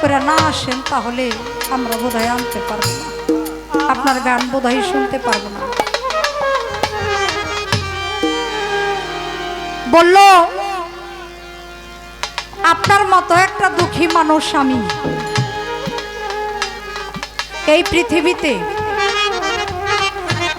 করে না আসেন, তাহলে আমরা বোধহয় আনতে পারব না। আপনার গান বোধহয় শুনতে পারব না। বলল, আপনার মতো একটা দুঃখী মানুষ আমি এই পৃথিবীতে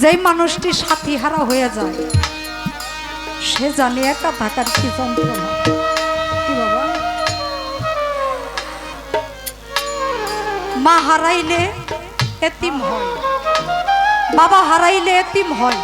যেই মানুষটি সাথী হারা হয়ে যায়, সে জানে একা থাকার কি যন্ত্রণা। মা হারাইলে এতিম হয়। বাবা হারাইলে এতিম হয়।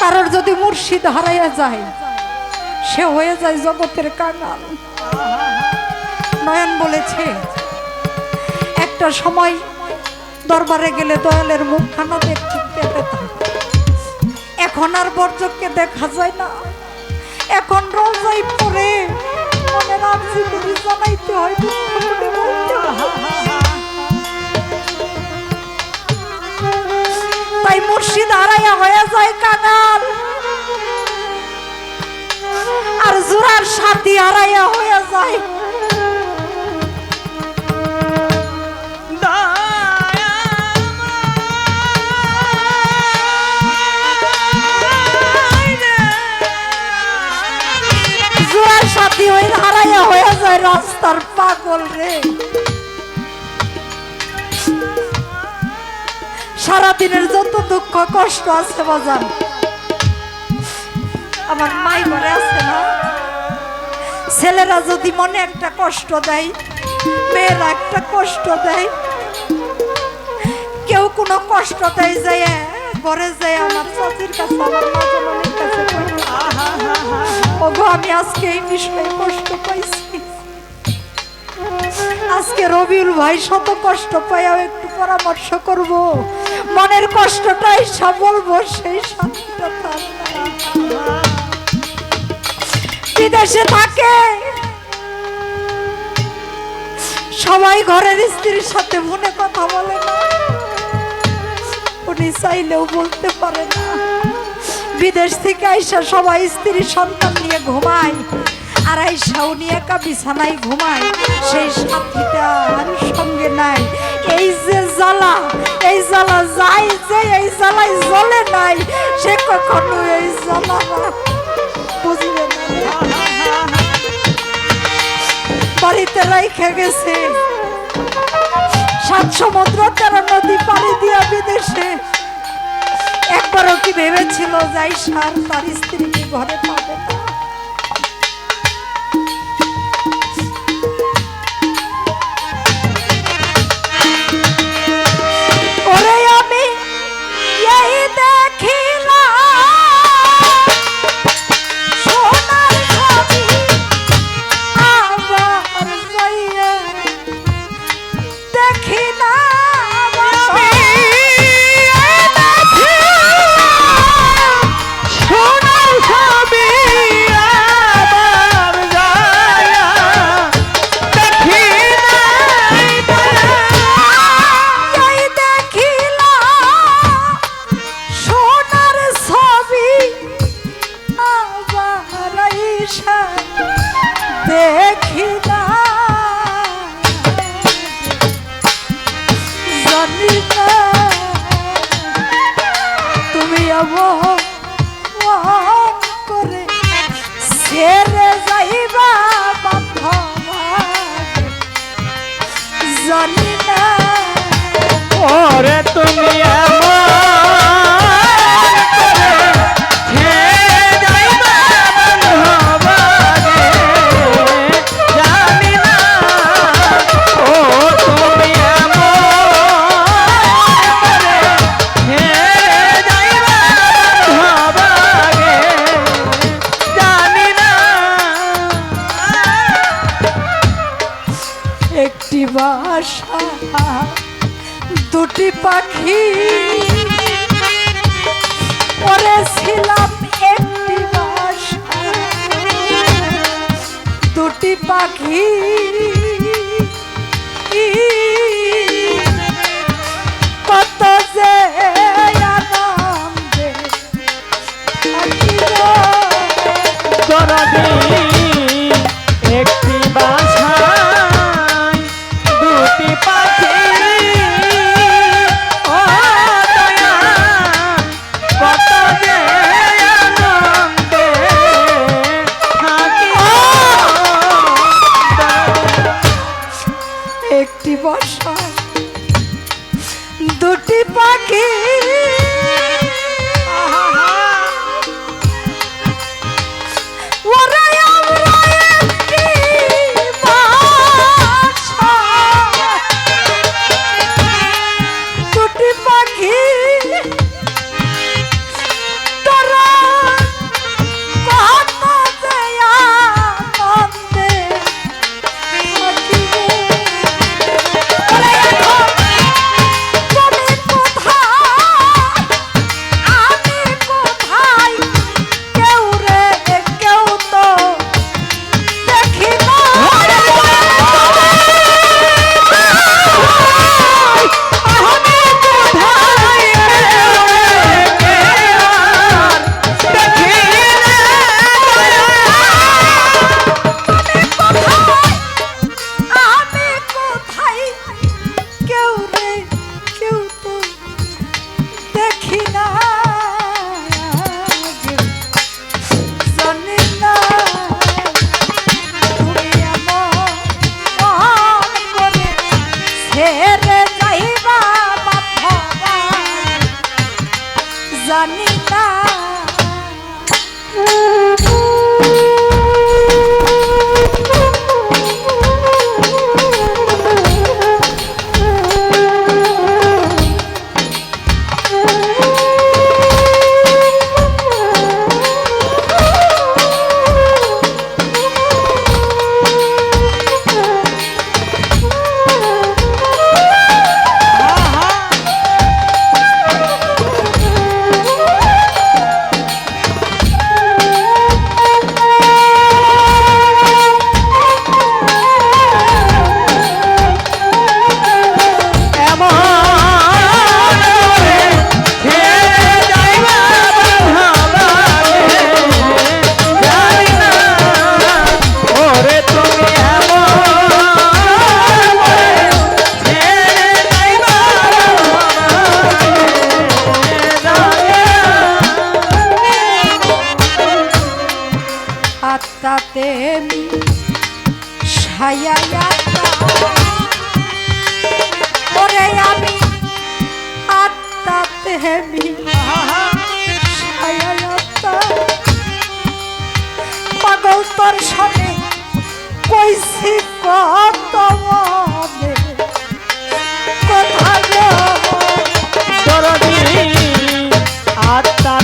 কারোর যদি মুর্শিদ হারাইয়া যায়, সে হয়ে যায় জগতের কাঙাল। নয়ন বলেছে, একটা সময় দরবারে গেলে দয়ালের মুখখানা দেখতে পেতাম এখন আর বর্জককে দেখা যায় না। এখন রোজাই পরে তাই মুর্শিদ হারাইয়া হয়ে যায় কাঙাল আর জোরার সাথী হারাইয়া হয়ে যায় হারাইয়া হয়ে যায় রাস্তার পাগল রে। সারাদিনের যত দুঃখ, কষ্ট আছে বাজান। আমার মাই ঘরে আছে না। ছেলেরা যদি মনে একটা কষ্ট দেয়, মেয়েরা একটা কষ্ট দেয়, কেউ কোনো কষ্ট দেয় যায় ঘরে যায় আমার চাচির কাছে, আমার মা জননীর কাছে ওগো, আমি আজকে এই বিষয়ে কষ্ট পাইছি। আজকে রবিউল ভাই শত কষ্ট পাইয়াও একটু পরামর্শ করব। মনের কষ্টটাই বলব সেই শান্তিটা বিদেশে থাকে। সবাই ঘরের স্ত্রীর সাথে মনে কথা বলে না। উনি চাইলেও বলতে পারে না। বিদেশ থেকে আইসা সবাই স্ত্রী সন্তান নিয়ে ঘুমায়, আর আইসা উনি একা বিছানায় ঘুমায়। সেই সাথীটা আর সঙ্গে নাই। এই যে জ্বালা, এই জ্বালা যাই যে, এই জ্বালায় জ্বলে নাই। সে কখনো এই জ্বালা বুঝবে বাড়িতে রাইখে গেছে। সাত সমুদ্র তেরো নদী পাড়ি দিয়া বিদেশে একবারও কি ভেবেছিল যাই সার তার স্ত্রীকে ঘরে পাবে না? রাতে ছায়া ওরে আমি আত্মাতে হেমি পাগল তোর সামনে কইছি কত কথা আত্মা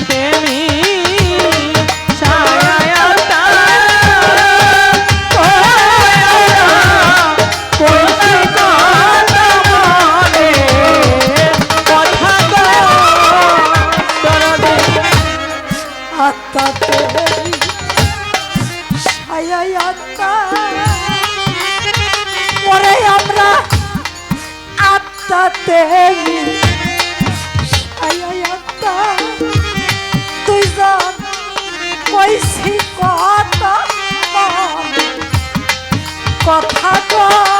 我他 da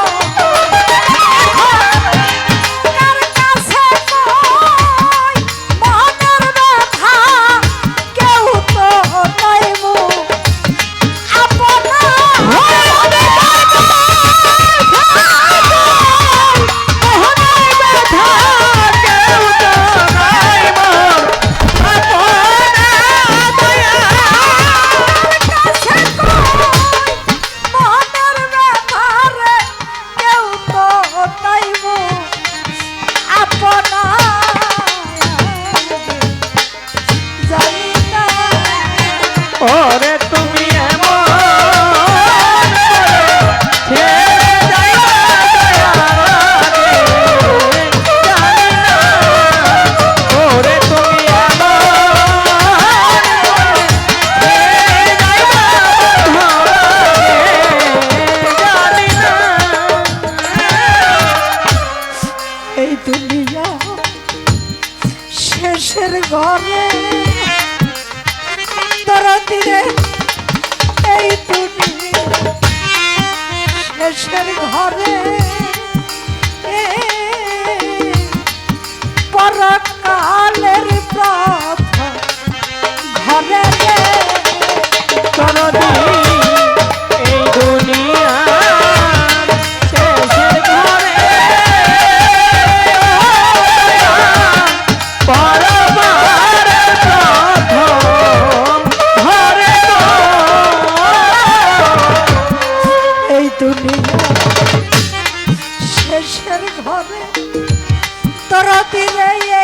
রাখা happy birthday.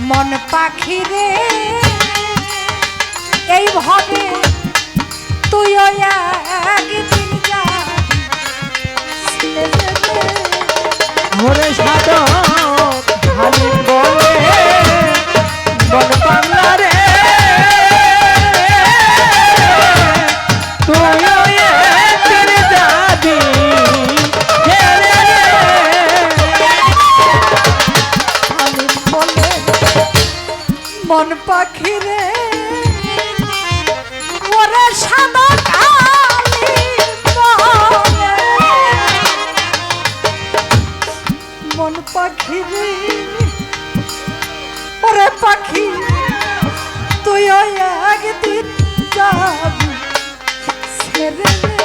মন পাখি রে। এই ভবে তুই একদিন ঘরে সাধন বলে বন বাংলারে মন পাখি রে ওরে সাদা মন পাখি রে ওরে পাখি তুই একদিন যাবি ছেড়ে